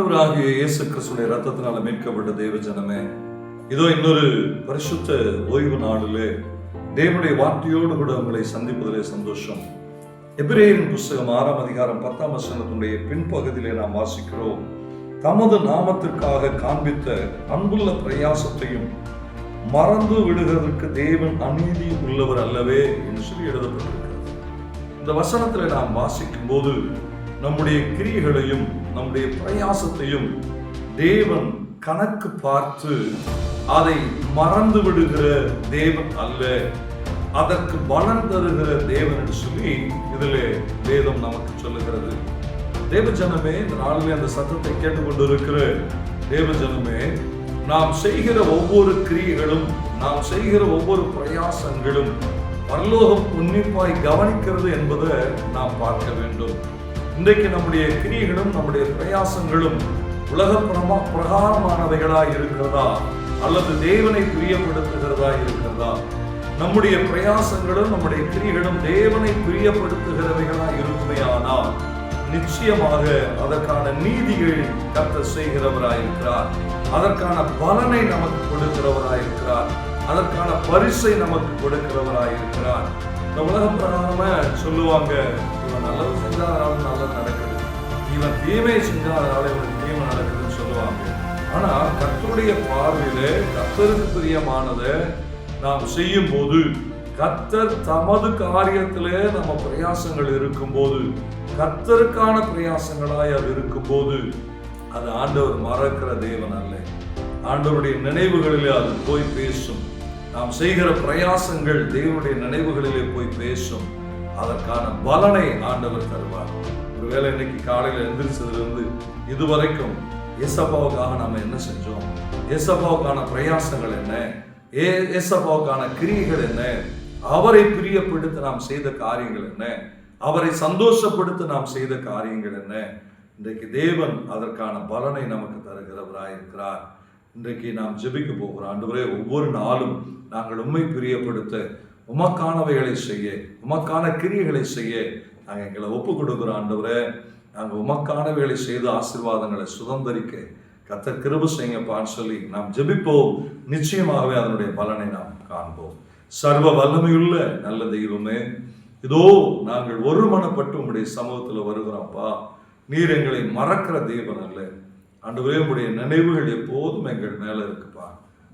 ஆண்டவராகிய இயேசு கிறிஸ்துடைய ரத்தத்தினால மீட்கப்பட்ட தேவ ஜனமே இதோ இன்னொரு பரிசுத்த ஓய்வு நாளிலே தேவனுடைய வார்த்தையோடு கூட உங்களை சந்திப்பதிலே சந்தோஷம். எபிரேயின் புஸ்தகம் ஆறாம் அதிகாரம் பத்தாம் வசனத்தினுடைய பின்பகுதியிலே நாம் வாசிக்கிறோம். தமது நாமத்திற்காக காண்பித்த அன்புள்ள பிரயாசத்தையும் மறந்து விடுகிறதற்கு தேவன் அநீதி உள்ளவர் அல்லவே என்று சொல்லி எழுதப்பட்டிருக்கிறது. இந்த வசனத்தில் நாம் வாசிக்கும் போது நம்முடைய கிரியைகளையும் நம்முடைய பிரயாசத்தையும் தேவன் கணக்கு பார்த்து அதை மறந்து விடுகிற தேவன் அல்ல. அதற்கு பலன் தருகிற தேவன் என்று சொல்லி இதில் வேதம் நமக்கு சொல்லுகிறது. தேவஜனமே இந்த நாளிலே அந்த சத்தத்தை கேட்டுக்கொண்டிருக்கிற தேவஜனமே நாம் செய்கிற ஒவ்வொரு கிரியைகளும் நாம் செய்கிற ஒவ்வொரு பிரயாசங்களும் பரலோகம் உன்னிப்பாய் கவனிக்கிறது என்பதை நாம் பார்க்க வேண்டும். இன்றைக்கு நம்முடைய கிரியைகளும் நம்முடைய பிரயாசங்களும் உலக பிரமா பிரகாரமானவைகளா இருக்கிறதா? அல்லது தேவனை பிரியப்படுத்துகிறதா இருக்கிறதா? நம்முடைய பிரயாசங்களும் நம்முடைய கிரியைகளும் தேவனை பிரியப்படுத்துகிறவைகளாய் இருக்குமேயானால் நிச்சயமாக அதற்கான நீதிகள் கத்த செய்கிறவராயிருக்கிறார். அதற்கான பலனை நமக்கு கொடுக்கிறவராயிருக்கிறார். அதற்கான பரிசை நமக்கு கொடுக்கிறவராயிருக்கிறார். இந்த உலக பிரகாரமா சொல்லுவாங்க நல்லது செஞ்சால் அதனால நல்லது நடக்குது. இவன் தீமை செஞ்சால் அதனால இவனுக்கு தீமை நடக்குதுன்னு சொல்லுவாங்க. ஆனா கத்தருடைய பார்வையில் கத்தருக்கு பிரியமானதை நாம் செய்யும் போது கத்தர் தமது காரியத்திலே நம்ம பிரயாசங்கள் இருக்கும்போது கத்தருக்கான பிரயாசங்களாய் அது இருக்கும்போது அது ஆண்டவர் மறக்கிற தேவன் அல்ல. ஆண்டவருடைய நினைவுகளிலே அது போய் பேசும். நாம் செய்கிற பிரயாசங்கள் தேவனுடைய நினைவுகளிலே போய் பேசும். அதற்கான பலனை ஆண்டவர் தருவார். ஒருவேளை இன்னைக்கு காலையில் எந்திரிச்சதிலிருந்து இதுவரைக்கும் ஏசப்பாவுக்காக நாம் என்ன செஞ்சோம்? ஏசப்பாவுக்கான பிரயாசங்கள் என்ன? ஏ ஏசப்பாவுக்கான கிரியைகள் என்ன? அவரை பிரியப்படுத்த நாம் செய்த காரியங்கள் என்ன? அவரை சந்தோஷப்படுத்த நாம் செய்த காரியங்கள் என்ன? இன்றைக்கு தேவன் அதற்கான பலனை நமக்கு தருகிறவராயிருக்கிறார் இன்றைக்கு நாம் ஜெபிக்க போகிறோம் ஆண்டு ஒவ்வொரு நாளும் நாங்கள் உண்மை பிரியப்படுத்த உமக்கானவைகளை செய்ய உமக்கான கிரியைகளை செய்ய. நாங்கள் எங்களை ஒப்பு கொடுக்குறோம் ஆண்டவரே நாங்கள் உமக்கானவைகளை செய்து ஆசீர்வாதங்களை சுதந்திரிக்க கத்த கிருப செய்யுங்கப்பான்னு சொல்லி நாம் ஜெபிப்போம். நிச்சயமாகவே அதனுடைய பலனை நாம் காண்போம். சர்வ வல்லமையுள்ள நல்ல தெய்வமே இதோ நாங்கள் ஒரு மனப்பட்டு உங்களுடைய சமூகத்தில் வருகிறோம்ப்பா. நீர் எங்களை மறக்கிற தெய்வம் அல்ல. ஆண்டவரே உங்களுடைய நினைவுகள் எப்போதும் எங்கள் மேலே இருக்குப்பா.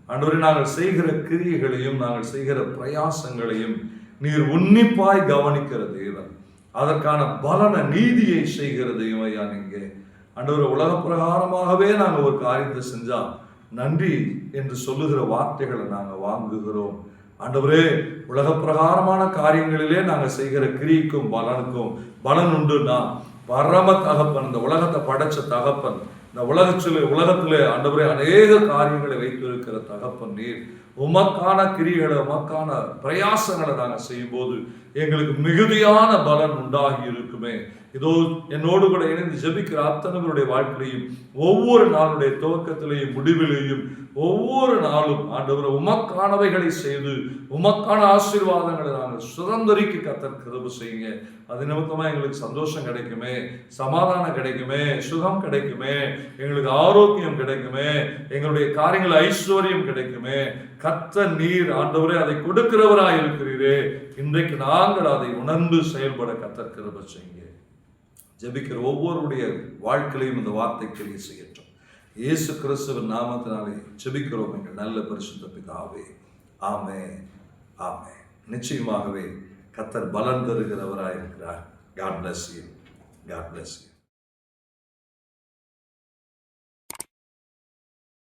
ஆண்டவரே நாங்கள் செய்கிற கிரியைகளையும் நாங்கள் செய்கிற பிரயாசங்களையும் நீர் உன்னிப்பாய் கவனிக்கிற தேவன். அதற்கான பலன நீதியை செய்கிற தெய்வம் ஐயா நீங்க. ஆண்டவர் உலக பிரகாரமாகவே நாங்கள் ஒரு காரியத்தை செஞ்சால் நன்றி என்று சொல்லுகிற வார்த்தைகளை நாங்கள் வாங்குகிறோம். ஆண்டவரே உலக பிரகாரமான காரியங்களிலே நாங்கள் செய்கிற கிரிக்கும் பலனுக்கும் பலன் உண்டுன்னா பரம தகப்பன் இந்த உலகத்தை படைச்ச தகப்பன் இந்த உலகத்தில் உலகத்தில் ஆண்டவரே அநேக காரியங்களை வைத்திருக்கிற தகப்பன் நீர். உமக்கான கிரிகளை உமக்கான பிரயாசங்களை நாங்கள் செய்யும்போது எங்களுக்கு மிகுதியான பலன் உண்டாகி இருக்குமே. இதோ என்னோடு கூட இணைந்து ஜெபிக்கிற அத்தனைவருடைய வாழ்க்கையிலையும் ஒவ்வொரு நாளுடைய துவக்கத்திலேயும் முடிவிலேயும் ஒவ்வொரு நாளும் ஆண்டவர் உமக்கானவைகளை செய்து உமக்கான ஆசீர்வாதங்களை நாங்கள் சுதந்திரிக்க கத்தர் கிருபு செய்யுங்க. அது நிமித்தமாக எங்களுக்கு சந்தோஷம் கிடைக்குமே சமாதானம் கிடைக்குமே சுகம் கிடைக்குமே எங்களுக்கு ஆரோக்கியம் கிடைக்குமே எங்களுடைய காரியங்கள் ஐஸ்வர்யம் கிடைக்குமே. கத்த நீர் ஆண்டவரே அதை கொடுக்கிறவராக இருக்கிறீரே இன்றைக்கு நாங்கள் அதை உணர்ந்து செயல்பட கத்தர் கிருப செய்யுங்க. ஜெபிக்கிற ஒவ்வொருடைய வாழ்க்கையிலையும் இந்த வார்த்தை கிளிய செய்யட்டும். இயேசு கிறிஸ்துவின் நாமத்தினாலே ஜெபிக்கிறோம் எங்கள் நல்ல பரிசுத்த பிதாவே. ஆமே ஆமே நிச்சயமாகவே கத்தர் பலன் தருகிறவராயிருக்கிறார். God bless you God bless you